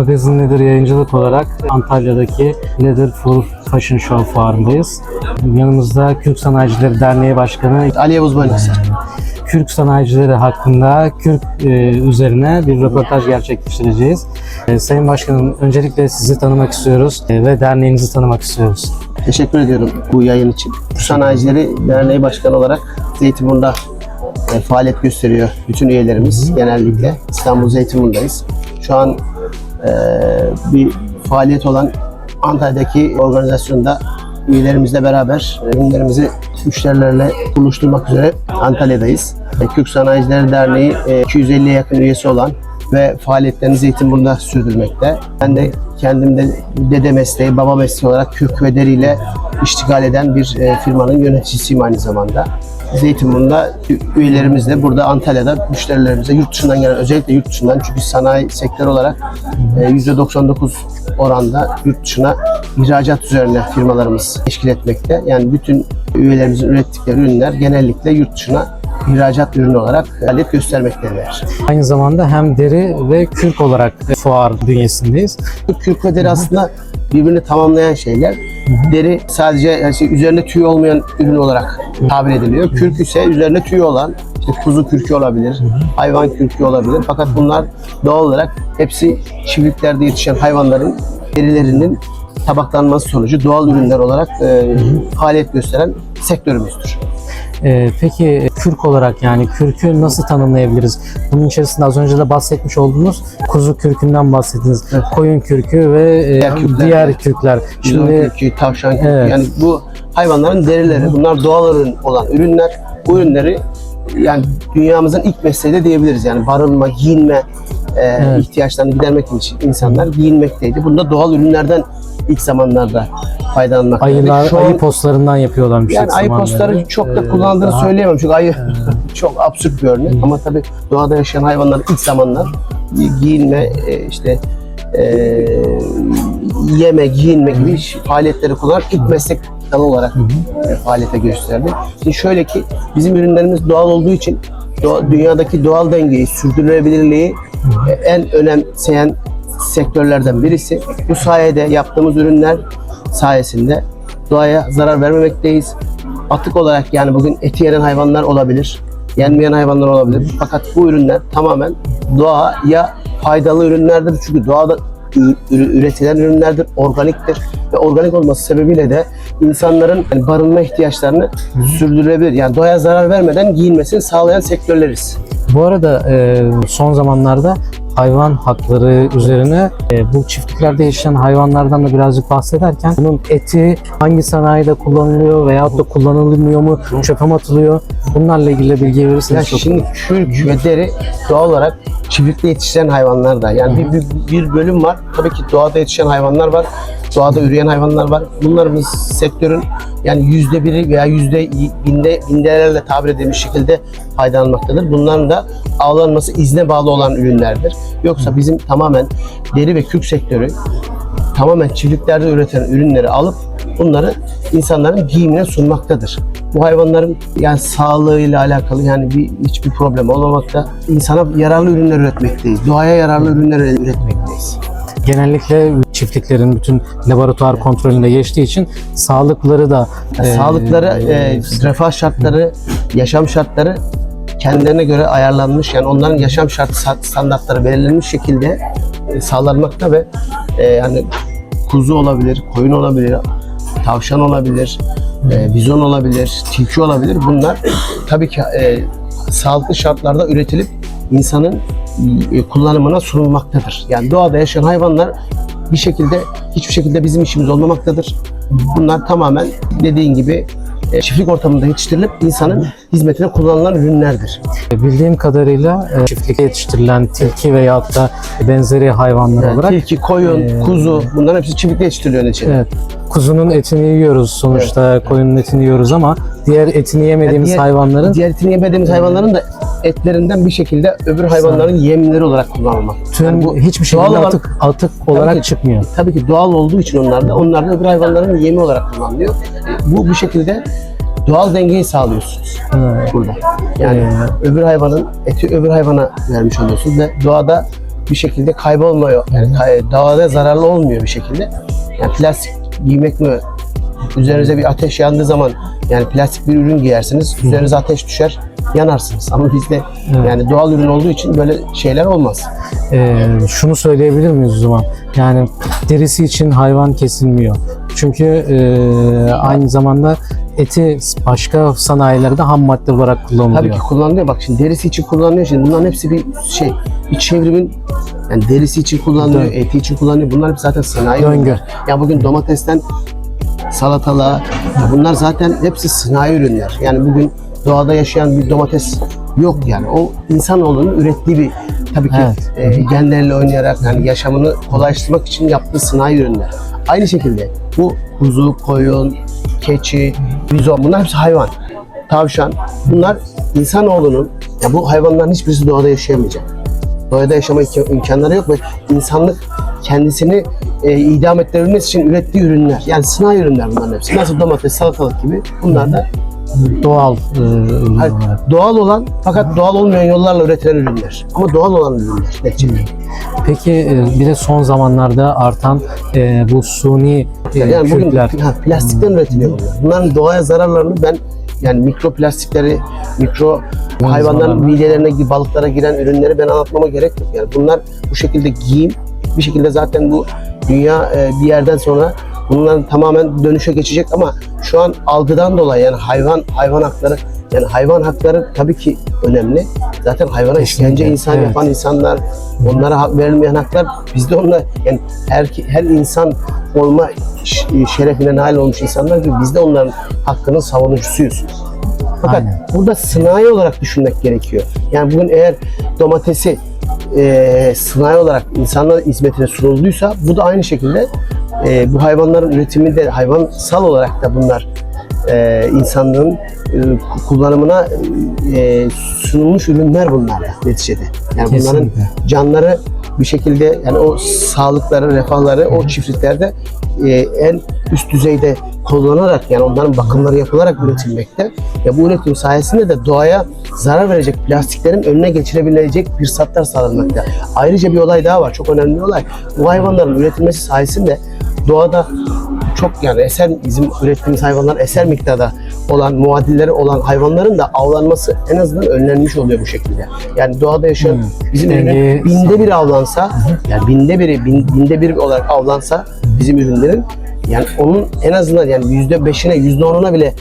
Magazin Leather yayıncılık olarak Antalya'daki Leather for Fashion Show fuarındayız. Yanımızda Kürk Sanayicileri Derneği Başkanı Ali Yavuz Balıkesir. Kürk sanayicileri hakkında Kürk e, üzerine bir röportaj gerçekleştireceğiz. E, Sayın Başkanım öncelikle sizi tanımak istiyoruz e, ve derneğinizi tanımak istiyoruz. Teşekkür ediyorum bu yayın için. Sanayicileri Derneği Başkanı olarak Zeytinburnu'da e, faaliyet gösteriyor bütün üyelerimiz genellikle. İstanbul Zeytinburnu'dayız. Şu an bir faaliyet olan Antalya'daki organizasyonda üyelerimizle beraber e, ürünlerimizi müşterilerle buluşturmak üzere Antalya'dayız. E, Kürk Sanayicileri Derneği e, 250'ye yakın üyesi olan ve faaliyetlerini Zeytinburnu'da sürdürmekte. Ben de kendimde dede mesleği, baba mesleği olarak kürk ve deriyle iştigal eden bir e, firmanın yöneticisiyim aynı zamanda. Zeytinburnu'nda üyelerimizle burada Antalya'da müşterilerimize yurt dışından gelen özellikle yurt dışından çünkü sanayi sektörü olarak e, %99 oranda yurt dışına ihracat üzerine firmalarımız teşkil etmekte. Yani bütün üyelerimizin ürettikleri ürünler genellikle yurt dışına ihracat ürünü olarak faaliyet göstermektedirler. Aynı zamanda hem deri ve kürk olarak fuar bünyesindeyiz. Kürk ve deri aslında birbirini tamamlayan şeyler. Deri sadece şey, üzerinde tüy olmayan ürün olarak tabir ediliyor. Kürk ise üzerinde tüy olan işte kuzu kürkü olabilir, hayvan kürkü olabilir. Fakat bunlar doğal olarak hepsi çiftliklerde yetişen hayvanların derilerinin tabaklanması sonucu doğal ürünler olarak e, faaliyet gösteren sektörümüzdür. E, peki kürk olarak yani kürkü nasıl tanımlayabiliriz? Bunun içerisinde az önce de bahsetmiş olduğunuz kuzu kürkünden bahsettiniz. Evet. Koyun kürkü ve e, Diğer kürkler. diğer kürkler. Şimdi kürkü, tavşan kürkü Evet. yani bu hayvanların derileri bunlar doğal ürün olan ürünler. Bu ürünleri yani dünyamızın ilk mesleği de diyebiliriz. Yani barınma, giyinme e, Evet. ihtiyaçlarını gidermek için insanlar giyinmekteydi. Bunda doğal ürünlerden ilk zamanlarda faydalanmaktaydı. ayılar, Şu an- ayı postlarından yapıyorlarmış. yani ayı zamanlarda. postları çok da kullandığını daha- söyleyemem çünkü ayı çok absürt bir örnek ama tabii doğada yaşayan hayvanların ilk zamanlar giyinme e, işte e, yeme, giyinme gibi faaliyetleri kullanan ilk meslek dalı olarak e, faaliyete gösterdi. Şimdi şöyle ki bizim ürünlerimiz doğal olduğu için doğa- dünyadaki doğal dengeyi, sürdürülebilirliği e, en önemseyen sektörlerden birisi. Bu sayede yaptığımız ürünler sayesinde doğaya zarar vermemekteyiz. Atık olarak yani bugün eti yenen hayvanlar olabilir, yenmeyen hayvanlar olabilir. Fakat bu ürünler tamamen doğaya faydalı ürünlerdir. Çünkü doğada üretilen ürünlerdir, organiktir ve organik olması sebebiyle de insanların yani barınma ihtiyaçlarını sürdürülebilir. Yani doğaya zarar vermeden giyinmesini sağlayan sektörleriz. Bu arada son zamanlarda hayvan hakları üzerine e, bu çiftliklerde yaşayan hayvanlardan da birazcık bahsederken bunun eti hangi sanayide kullanılıyor veyahut da kullanılmıyor mu, çöpe mi atılıyor? Bunlarla ilgili bilgi verirseniz çok şimdi kürk ve deri doğal olarak çiftlikte yetişen hayvanlar da. Yani bir, bir, bir bölüm var. Tabii ki doğada yetişen hayvanlar var. Doğada üreyen hayvanlar var. Bunlarımız sektörün yani yüzde biri veya yüzde binde, bindelerle tabir edilmiş şekilde faydalanmaktadır. Bunların da avlanması izne bağlı olan ürünlerdir. Yoksa bizim tamamen deri ve kürk sektörü tamamen çiftliklerde üretilen ürünleri alıp bunları insanların giyimine sunmaktadır. Bu hayvanların yani sağlığıyla alakalı yani bir hiçbir problem olmamakta. İnsana yararlı ürünler üretmekteyiz. Doğaya yararlı ürünler üretmekteyiz. genellikle çiftliklerin bütün laboratuvar kontrolünde geçtiği için sağlıkları da e, Sağlıkları, e, refah şartları, yaşam şartları kendilerine göre ayarlanmış. Yani onların yaşam şart standartları belirlenmiş şekilde e, sağlanmakta ve e, yani kuzu olabilir, koyun olabilir, tavşan olabilir, e, bizon olabilir, tilki olabilir. Bunlar tabii ki e, sağlıklı şartlarda üretilip insanın e, kullanımına sunulmaktadır. Yani doğada yaşayan hayvanlar bir şekilde hiçbir şekilde bizim işimiz olmamaktadır. Bunlar tamamen dediğin gibi e, çiftlik ortamında yetiştirilip insanın hizmetine kullanılan ürünlerdir. bildiğim kadarıyla e, çiftlikte yetiştirilen tilki veyahut da benzeri hayvanlar Yani olarak tilki, koyun, e, kuzu bunların hepsi çiftlikte yetiştiriliyor neticede. Evet. Kuzunun etini yiyoruz sonuçta, koyunun etini yiyoruz ama diğer etini yemediğimiz diğer- hayvanların Diğer etini yemediğimiz hayvanların da etlerinden bir şekilde öbür hayvanların yemleri olarak kullanılmak. tüm Yani bu hiçbir doğal şekilde olan- atık atık olarak ki- çıkmıyor. tabii ki doğal olduğu için onlar da onlar da öbür hayvanların yemi olarak kullanılıyor. E, Bu bu şekilde doğal dengeyi sağlıyorsunuz Evet. burada. Yani öbür hayvanın eti öbür hayvana vermiş oluyorsunuz ve doğada bir şekilde kaybolmuyor. Yani kay- doğada zararlı olmuyor bir şekilde. Yani plastik giymek mi? Üzerinize bir ateş yandığı zaman yani plastik bir ürün giyersiniz. Üzerinize ateş düşer, yanarsınız. Ama bizde Evet. yani doğal ürün olduğu için böyle şeyler olmaz. Ee, şunu söyleyebilir miyiz o zaman? Yani derisi için hayvan kesilmiyor. Çünkü e, aynı zamanda eti başka sanayilerde ham madde olarak Tabii kullanılıyor. ki kullanılıyor. Bak şimdi derisi için kullanılıyor. Şimdi bunların hepsi bir şey, bir çevrimin yani derisi için kullanılıyor, Tabii. eti için kullanılıyor. Bunlar hep zaten sanayi Döngü. Ya bugün domatesten salatalığa, bunlar zaten hepsi sanayi ürünler. Yani bugün doğada yaşayan bir domates yok yani. O insanoğlunun ürettiği bir tabii ki Evet. e, genlerle oynayarak yani yaşamını kolaylaştırmak için yaptığı sanayi ürünler. Aynı şekilde bu kuzu, koyun, keçi, bizon bunlar hepsi hayvan. Tavşan bunlar insanoğlunun ya bu hayvanların hiçbirisi doğada yaşayamayacak. Doğada yaşama imk- imkanları yok ve insanlık kendisini e, idam ettirebilmesi için ürettiği ürünler. Yani sanayi ürünler bunların hepsi. Nasıl domates, salatalık gibi bunlar da Doğal e, ürün Hayır, olarak. doğal olan fakat doğal olmayan yollarla üretilen ürünler. Ama doğal olan ürünler neticede. Peki e, bir de son zamanlarda artan e, bu suni e, Yani bugün kürkler. ha, plastikten üretiliyor bunlar. Bunların doğaya zararlarını ben yani mikroplastikleri, mikro hayvanların midelerine, balıklara giren ürünleri ben anlatmama gerek yok. Yani bunlar bu şekilde giyim, bir şekilde zaten bu dünya e, bir yerden sonra bunların tamamen dönüşe geçecek ama şu an algıdan dolayı yani hayvan hayvan hakları yani hayvan hakları tabii ki önemli. Zaten hayvana Kesinlikle, işkence insan evet. yapan insanlar, onlara hak verilmeyen haklar bizde onunla yani her her insan olma ş- şerefine nail olmuş insanlar gibi biz de onların hakkının savunucusuyuz. Fakat Aynen. burada sınai olarak düşünmek gerekiyor. Yani bugün eğer domatesi e, sınai olarak insanlar hizmetine sunulduysa bu da aynı şekilde e, bu hayvanların üretiminde hayvansal olarak da bunlar e, insanlığın e, kullanımına e, sunulmuş ürünler bunlar neticede. Yani bunların Kesinlikle. canları bir şekilde yani o sağlıkları, refahları o çiftliklerde e, en üst düzeyde kullanarak yani onların bakımları yapılarak üretilmekte. Ya bu üretim sayesinde de doğaya zarar verecek plastiklerin önüne geçirebilecek fırsatlar sağlanmakta. Ayrıca bir olay daha var. Çok önemli bir olay. Bu hayvanların üretilmesi sayesinde doğada çok yani eser bizim ürettiğimiz hayvanlar eser miktarda olan muadilleri olan hayvanların da avlanması en azından önlenmiş oluyor bu şekilde. Yani doğada yaşayan Hmm. bizim Dengeyi ürünler binde bir avlansa yani binde biri bin- binde bir olarak avlansa bizim ürünlerin yani onun en azından yani yüzde beşine yüzde onuna bile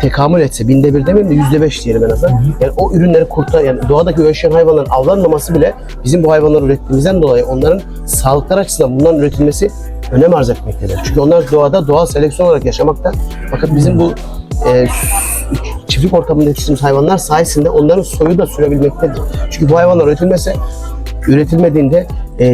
tekamül etse binde bir demeyeyim de yüzde beş diyelim en azından. Yani o ürünleri kurtar yani doğadaki yaşayan hayvanların avlanmaması bile bizim bu hayvanları ürettiğimizden dolayı onların sağlıkları açısından bunların üretilmesi önem arz etmektedir. Çünkü onlar doğada doğal seleksiyon olarak yaşamakta. Fakat bizim bu e, çiftlik ortamında yetiştirdiğimiz hayvanlar sayesinde onların soyu da sürebilmektedir. Çünkü bu hayvanlar üretilmese üretilmediğinde e,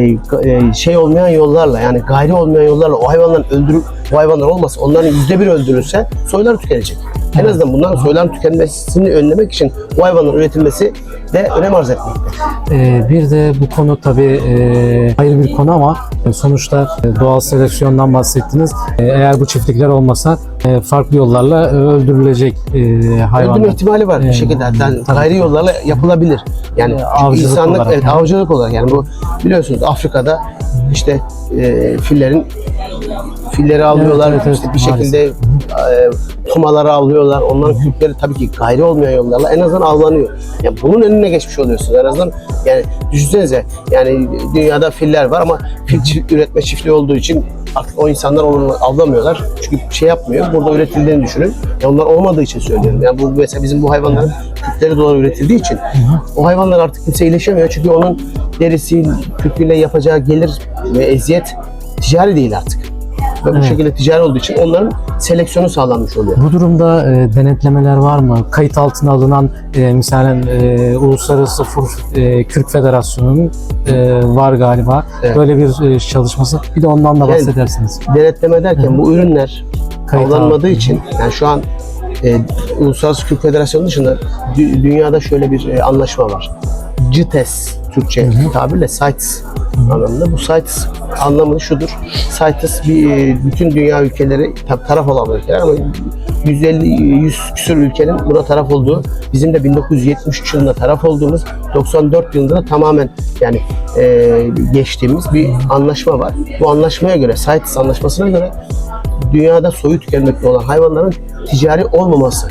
e, şey olmayan yollarla yani gayri olmayan yollarla o hayvanların öldürüp o hayvanlar olmasa onların yüzde bir öldürülse soyları tükenecek. En azından bunların soyların tükenmesini önlemek için bu hayvanların üretilmesi de önem arz etmekte. Ee, bir de bu konu tabii e, ayrı bir konu ama sonuçta e, doğal seleksiyondan bahsettiniz. E, eğer bu çiftlikler olmasa e, farklı yollarla e, öldürülecek e, Öldürme hayvanlar. ihtimali var bir Evet. şekilde. Yani Tabii. gayri yollarla yapılabilir. Yani avcılık insanlık olarak evet, yani. avcılık olarak yani bu biliyorsunuz Afrika'da işte e, fillerin filleri avlıyorlar evet, evet, işte bir maalesef. şekilde e, tomaları avlıyorlar. Onların kürkleri tabii ki gayri olmayan yollarla en azından avlanıyor. Yani bunun önüne geçmiş oluyorsunuz. En azından yani düşünsenize yani dünyada filler var ama fil çi- üretme çiftliği olduğu için artık o insanlar onu avlamıyorlar. Çünkü şey yapmıyor. Burada üretildiğini düşünün. Ya onlar olmadığı için söylüyorum. Yani bu mesela bizim bu hayvanların kürkleri doğru üretildiği için o hayvanlar artık kimse iyileşemiyor. Çünkü onun derisi, kürküyle yapacağı gelir ve eziyet ticari değil artık. Ve bu Evet. şekilde ticari olduğu için onların seleksiyonu sağlanmış oluyor. Bu durumda e, denetlemeler var mı? Kayıt altına alınan e, misalen e, Uluslararası Fur, e, Kürk Federasyonu'nun e, var galiba. Evet. Böyle bir e, çalışması. Bir de ondan da Yani- bahsedersiniz. Denetleme derken bu ürünler Kayıt avlanmadığı altına. için yani şu an e, Uluslararası Kürk Federasyonu dışında dü- dünyada şöyle bir e, anlaşma var. CITES Türkçe tabirle CITES anlamında. Bu CITES anlamı şudur. CITES bir, e, bütün dünya ülkeleri taraf olan ülkeler ama 150 100 küsur ülkenin buna taraf olduğu, bizim de 1973 yılında taraf olduğumuz, 94 yılında da tamamen yani e, geçtiğimiz bir anlaşma var. Bu anlaşmaya göre, CITES anlaşmasına göre dünyada soyu tükenmekte olan hayvanların ticari olmaması.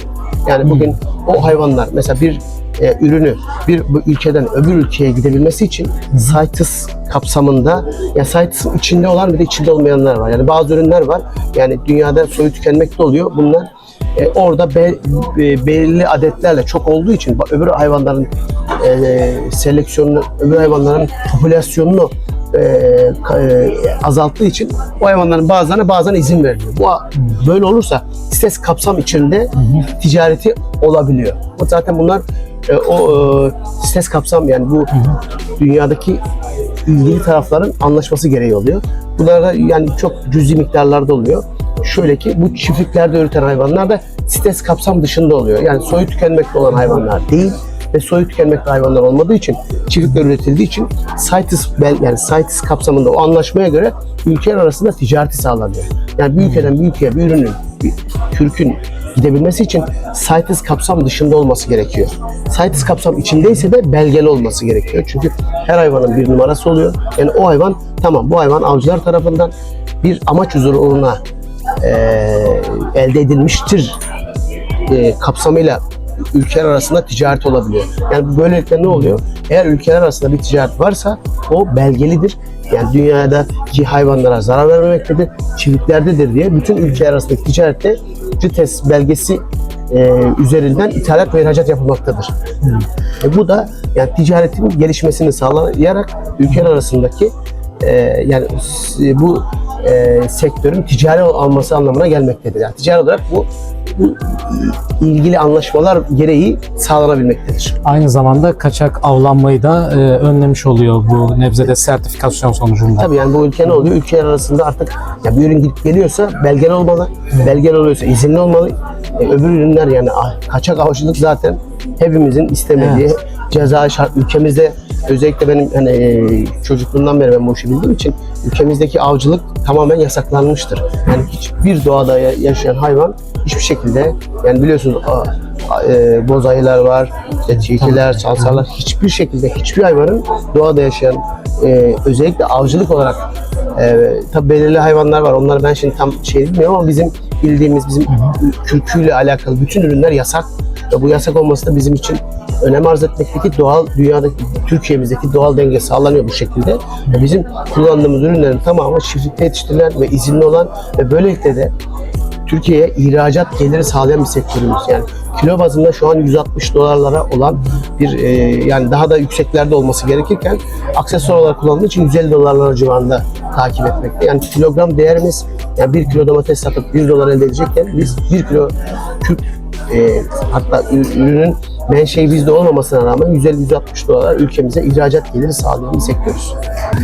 Yani bugün o hayvanlar mesela bir e, ürünü bir bu ülkeden öbür ülkeye gidebilmesi için CITES kapsamında ya CITES'ın içinde olan bir de içinde olmayanlar var. Yani bazı ürünler var. Yani dünyada soyu tükenmekte oluyor. Bunlar e, orada be- be- belirli adetlerle çok olduğu için öbür hayvanların e, seleksiyonunu, öbür hayvanların popülasyonunu e, e, azalttığı için o hayvanların bazılarına bazen izin veriliyor. Bu böyle olursa stres kapsam içinde ticareti olabiliyor. Zaten bunlar e, o e, stres kapsam yani bu dünyadaki ilgili tarafların anlaşması gereği oluyor. Bunlar da yani çok cüzi miktarlarda oluyor. Şöyle ki bu çiftliklerde üreten hayvanlar da stres kapsam dışında oluyor. Yani soyu tükenmekte olan hayvanlar değil ve soyu tükenmekte hayvanlar olmadığı için çiftlikler üretildiği için CITES bel yani CITES kapsamında o anlaşmaya göre ülkeler arasında ticareti sağlanıyor. Yani bir ülkeden bir ülkeye bir ürünün, bir Türk'ün gidebilmesi için CITES kapsam dışında olması gerekiyor. CITES kapsam içindeyse de belgeli olması gerekiyor. Çünkü her hayvanın bir numarası oluyor. Yani o hayvan tamam bu hayvan avcılar tarafından bir amaç uğruna eee elde edilmiştir e, kapsamıyla ülkeler arasında ticaret olabiliyor. Yani böylelikle ne oluyor? Eğer ülkeler arasında bir ticaret varsa o belgelidir. Yani dünyadaki hayvanlara zarar vermemektedir, çiftliklerdedir diye bütün ülkeler arasındaki ticarette CITES belgesi e, üzerinden ithalat ve ihracat yapılmaktadır. E, bu da yani ticaretin gelişmesini sağlayarak ülkeler arasındaki e, yani s- bu e, sektörün ticari alması anlamına gelmektedir. Yani ticari olarak bu, ilgili anlaşmalar gereği sağlanabilmektedir. Aynı zamanda kaçak avlanmayı da e, önlemiş oluyor bu nebzede sertifikasyon sonucunda. Tabii yani bu ülke ne oluyor? Ülkeler arasında artık ya bir ürün gidip geliyorsa belgeli olmalı. Belgeli oluyorsa izinli olmalı. E, öbür ürünler yani ah, kaçak avcılık zaten hepimizin istemediği ceza şart. Ülkemizde özellikle benim hani e, çocukluğumdan beri ben bu işi bildiğim için ülkemizdeki avcılık tamamen yasaklanmıştır. Yani hiçbir doğada ya- yaşayan hayvan hiçbir şekilde yani biliyorsunuz e, boz ayılar var, işte tilkiler, sansarlar hiçbir şekilde hiçbir hayvanın doğada yaşayan e, özellikle avcılık olarak e, tabi belirli hayvanlar var. Onları ben şimdi tam şey bilmiyorum ama bizim bildiğimiz bizim kürküyle alakalı bütün ürünler yasak ve bu yasak olması da bizim için önem arz etmekteki doğal dünyadaki Türkiye'mizdeki doğal denge sağlanıyor bu şekilde. Bizim kullandığımız ürünlerin tamamı çiftlikte yetiştirilen ve izinli olan ve böylelikle de Türkiye'ye ihracat geliri sağlayan bir sektörümüz. Yani kilo bazında şu an 160 dolarlara olan bir e, yani daha da yükseklerde olması gerekirken aksesuar olarak kullanıldığı için 150 dolarlar civarında takip etmekte. Yani kilogram değerimiz yani 1 kilo domates satıp 1 dolar elde edecekken biz 1 kilo küp e, hatta ürünün menşei bizde olmamasına rağmen 150-160 dolar ülkemize ihracat geliri sağlayan bir sektörüz.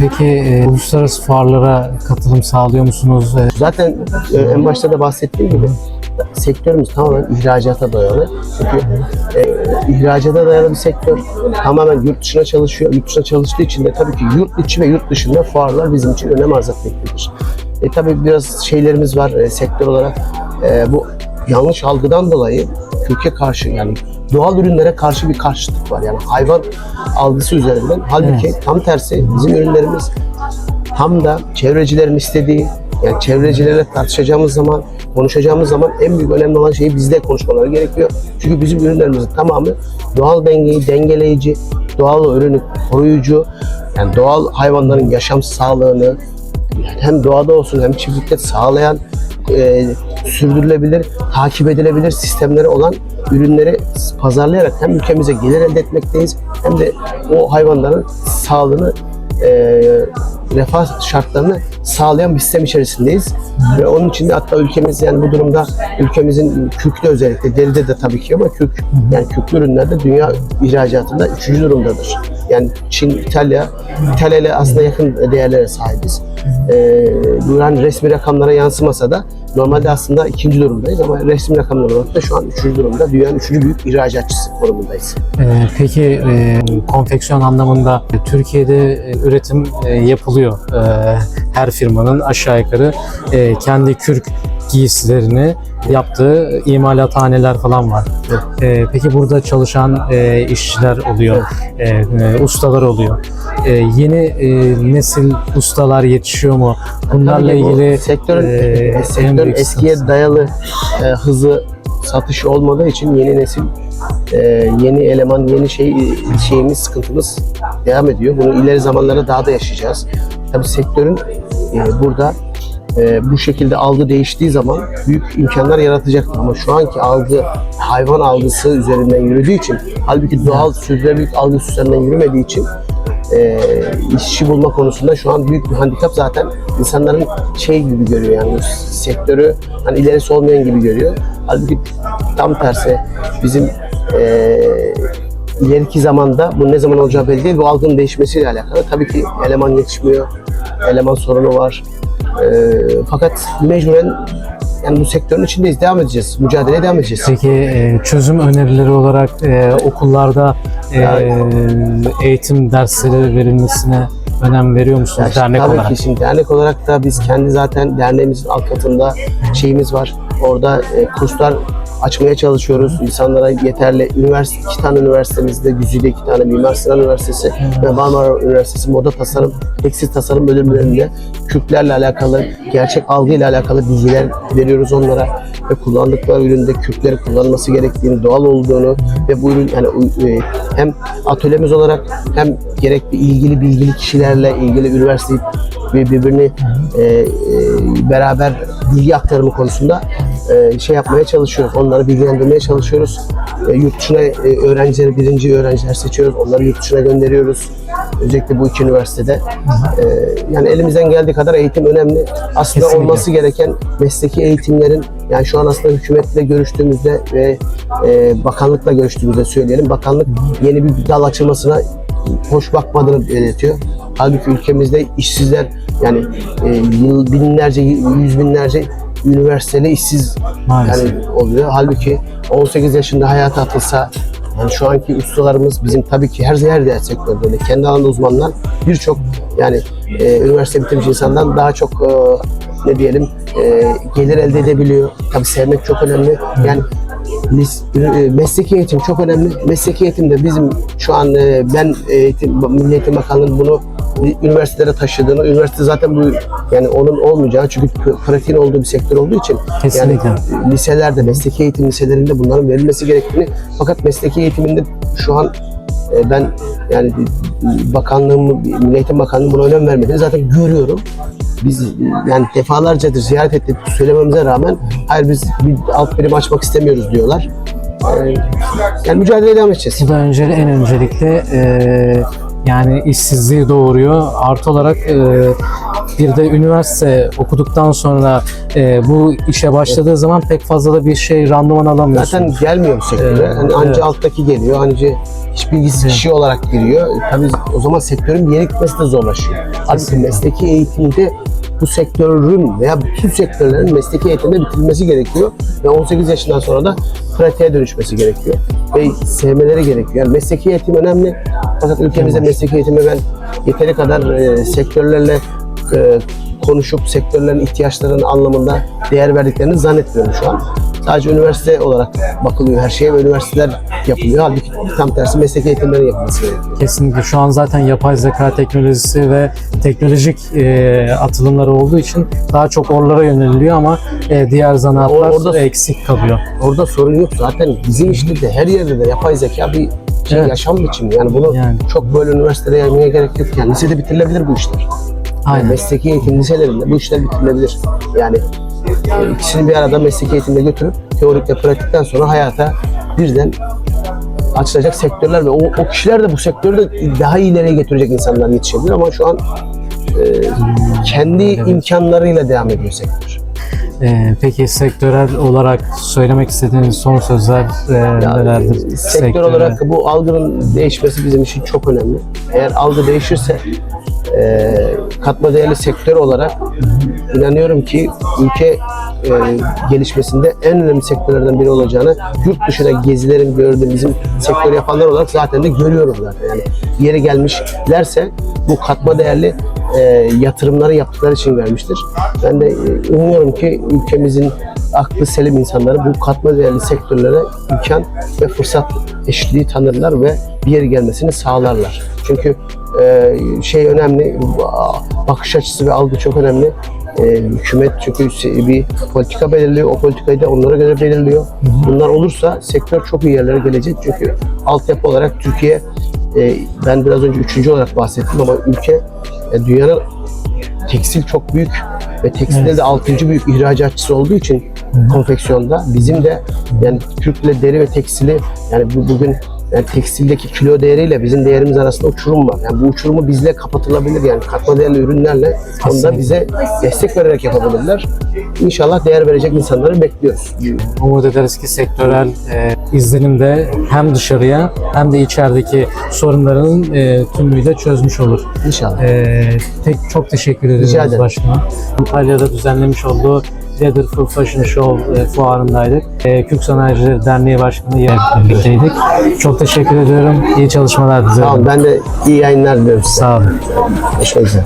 Peki e, uluslararası fuarlara katılım sağlıyor musunuz? E, Zaten e, en başta da bahsettiğim gibi sektörümüz tamamen ihracata dayalı. Çünkü e, ihracata dayalı bir sektör tamamen yurt dışına çalışıyor. Yurt dışına çalıştığı için de tabii ki yurt içi ve yurt dışında fuarlar bizim için önem arz etmektedir. E, tabii biraz şeylerimiz var e, sektör olarak. E, bu yanlış algıdan dolayı köke karşı yani doğal ürünlere karşı bir karşıtlık var. Yani hayvan algısı üzerinden. Halbuki tam tersi bizim ürünlerimiz tam da çevrecilerin istediği yani çevrecilerle tartışacağımız zaman, konuşacağımız zaman en büyük önemli olan şeyi bizde konuşmaları gerekiyor. Çünkü bizim ürünlerimizin tamamı doğal dengeyi dengeleyici, doğal ürünü koruyucu, yani doğal hayvanların yaşam sağlığını hem doğada olsun hem çiftlikte sağlayan e, sürdürülebilir, takip edilebilir sistemleri olan ürünleri pazarlayarak hem ülkemize gelir elde etmekteyiz hem de o hayvanların sağlığını e, refah şartlarını sağlayan bir sistem içerisindeyiz. Ve onun için de hatta ülkemiz yani bu durumda ülkemizin kürkte özellikle deride de tabii ki ama kürk yani kürklü ürünlerde dünya ihracatında üçüncü durumdadır. Yani Çin, İtalya, İtalya ile aslında yakın değerlere sahibiz. Ee, yani resmi rakamlara yansımasa da normalde aslında ikinci durumdayız ama resmi rakamlar olarak da şu an üçüncü durumda. Dünyanın üçüncü büyük ihracatçısı konumundayız. Ee, peki e, konfeksiyon anlamında Türkiye'de e, üretim e, yapılıyor. E, her firmanın aşağı yukarı e, kendi kürk giysilerini yaptığı imalathaneler falan var. E, peki burada çalışan e, işçiler oluyor, e, e, ustalar oluyor. E, yeni e, nesil ustalar yetişiyor mu? Bunlarla Tabii ki bu ilgili sektörün, e, büyük eskiye dayalı e, hızı satışı olmadığı için yeni nesil e, yeni eleman yeni şey şeyimiz sıkıntımız devam ediyor. Bunu ileri zamanlarda daha da yaşayacağız. Tabii sektörün e, burada e, bu şekilde algı değiştiği zaman büyük imkanlar yaratacak ama şu anki algı hayvan algısı üzerinden yürüdüğü için halbuki doğal sürdürülebilirlik algısı üzerinden yürümediği için e, işçi bulma konusunda şu an büyük bir handikap zaten insanların şey gibi görüyor yani sektörü hani ilerisi olmayan gibi görüyor. Halbuki tam tersi bizim e, ileriki zamanda bu ne zaman olacağı belli değil. Bu algının değişmesiyle alakalı. Tabii ki eleman yetişmiyor. Eleman sorunu var. E, fakat mecburen yani bu sektörün içindeyiz. Devam edeceğiz. Mücadeleye devam edeceğiz. Peki e, çözüm önerileri olarak e, okullarda e, eğitim dersleri verilmesine önem veriyor musunuz Ya dernek tabii olarak? ki şimdi dernek olarak da biz kendi zaten derneğimizin alt katında şeyimiz var. Orada e, kurslar açmaya çalışıyoruz. İnsanlara yeterli. Üniversite, iki tane üniversitemizde, Güzide iki tane Mimar Sinan Üniversitesi ve Marmara Üniversitesi Moda Tasarım, Tekstil Tasarım bölümlerinde Kürtlerle alakalı, gerçek algıyla alakalı bilgiler veriyoruz onlara ve kullandıkları üründe Kürtleri kullanması gerektiğini, doğal olduğunu ve bu ürün yani e, hem atölyemiz olarak hem gerekli ilgili bilgili kişilerle ilgili üniversite ve birbirini e, e, beraber bilgi aktarımı konusunda e, şey yapmaya çalışıyoruz. Onları bilgilendirmeye çalışıyoruz. E, yurt dışına e, öğrencileri, birinci öğrenciler seçiyoruz. Onları yurt dışına gönderiyoruz. Özellikle bu iki üniversitede. E, yani elimizden geldiği kadar eğitim önemli. Aslında Kesinlikle. olması gereken mesleki eğitimlerin yani şu an aslında hükümetle görüştüğümüzde ve e, bakanlıkla görüştüğümüzde söyleyelim. Bakanlık yeni bir dal açılmasına hoş bakmadığını belirtiyor. Halbuki ülkemizde işsizler yani e, binlerce, yüz binlerce üniversiteli işsiz Maalesef. yani oluyor. Halbuki 18 yaşında hayata atılsa yani şu anki ustalarımız bizim tabii ki her yerde sektörde öyle. Kendi alanda uzmanlar birçok yani e, üniversite bitirmiş insandan daha çok e, ne diyelim e, gelir elde edebiliyor. Tabii sevmek çok önemli. Yani e, mesleki eğitim çok önemli. Mesleki eğitimde bizim şu an e, ben eğitim, Milli Eğitim Bakanlığı'nın bunu üniversitelere taşıdığını, üniversite zaten bu yani onun olmayacağı çünkü pr- pratiğin olduğu bir sektör olduğu için Kesinlikle. yani liselerde, mesleki eğitim liselerinde bunların verilmesi gerektiğini fakat mesleki eğitiminde şu an e, ben yani bakanlığım, Milli Eğitim Bakanlığı buna önem vermediğini zaten görüyorum. Biz yani defalarcadır ziyaret ettik söylememize rağmen hayır biz bir alt birim açmak istemiyoruz diyorlar. E, yani mücadeleye devam edeceğiz. Bu da önce, en öncelikle e, yani işsizliği doğuruyor. Artı olarak e, bir de üniversite okuduktan sonra e, bu işe başladığı zaman pek fazla da bir şey randıman alamıyorsun. Zaten gelmiyor bu sektöre. Evet, hani anca evet. alttaki geliyor. Anca hiç bilgisiz Evet. kişi olarak giriyor. E, Tabii o zaman sektörün yere gitmesi de zorlaşıyor. Kesinlikle. mesleki eğitimde bu sektörün veya bütün sektörlerin mesleki eğitimde bitirilmesi gerekiyor. Ve 18 yaşından sonra da pratiğe dönüşmesi gerekiyor. Ve sevmeleri gerekiyor. Yani mesleki eğitim önemli. Fakat ülkemizde mesleki eğitime ben yeteri kadar e, sektörlerle e, konuşup sektörlerin ihtiyaçlarının anlamında değer verdiklerini zannetmiyorum şu an. Sadece üniversite olarak bakılıyor her şeye ve üniversiteler yapılıyor. Halbuki tam tersi meslek eğitimlerin yapılması gerekiyor. Kesinlikle şu an zaten yapay zeka teknolojisi ve teknolojik e, atılımları olduğu için daha çok oralara yöneliliyor ama e, diğer zanaatlar Or- orada- eksik kalıyor. Orada sorun yok. Zaten bizim işte de her yerde de yapay zeka bir şey, Evet. yaşam biçimi. Yani bunu Yani. çok böyle üniversitede yaymaya gerek yok. Yani lisede bitirilebilir bu işler. Yani Aynen. mesleki eğitim liselerinde bu işler bitirilebilir. Yani e, ikisini bir arada mesleki eğitimde götürüp teorikle pratikten sonra hayata birden açılacak sektörler ve o, o kişiler de bu sektörü de daha ileriye getirecek insanlar yetişebilir ama şu an kendi imkanlarıyla devam ediyor sektör. Ee, peki sektörel olarak söylemek istediğiniz son sözler e, nelerdir? Sektör Sektöre? olarak bu algının değişmesi bizim için çok önemli. Eğer algı değişirse e, katma değerli sektör olarak inanıyorum ki ülke e, gelişmesinde en önemli sektörlerden biri olacağını yurt dışına gezilerim gördüğüm bizim sektör yapanlar olarak zaten de görüyorum zaten. Yani yere gelmişlerse bu katma değerli e, yatırımları yaptıkları için vermiştir. Ben de e, umuyorum ki ülkemizin aklı selim insanları bu katma değerli sektörlere imkan ve fırsat eşitliği tanırlar ve bir yere gelmesini sağlarlar. Çünkü şey önemli, bakış açısı ve algı çok önemli. E, hükümet çünkü bir politika belirliyor, o politikayı da onlara göre belirliyor. Bunlar olursa sektör çok iyi yerlere gelecek çünkü altyapı olarak Türkiye, e, ben biraz önce üçüncü olarak bahsettim ama ülke e, dünyanın tekstil çok büyük ve tekstilde de altıncı büyük ihracatçısı olduğu için konfeksiyonda bizim de yani Türk'le deri ve tekstili yani bu, bugün yani tekstildeki kilo değeriyle bizim değerimiz arasında uçurum var. Yani bu uçurumu bizle kapatılabilir yani katma değerli ürünlerle onu da Kesinlikle. bize destek vererek yapabilirler. İnşallah değer verecek insanları bekliyoruz. Umut ederiz ki sektörel e, izlenimde hem dışarıya hem de içerideki sorunların e, tümüyle çözmüş olur. İnşallah. E, tek çok teşekkür ederim. başkanım. Antalya'da düzenlemiş olduğu Leather Fashion Show e, fuarındaydık. E, Kürk Sanayicileri Derneği Başkanı ile birlikteydik. Çok teşekkür ediyorum. İyi çalışmalar diliyorum. olun. Ben de iyi yayınlar diliyorum size. Sağ olun. Görüşmek üzere.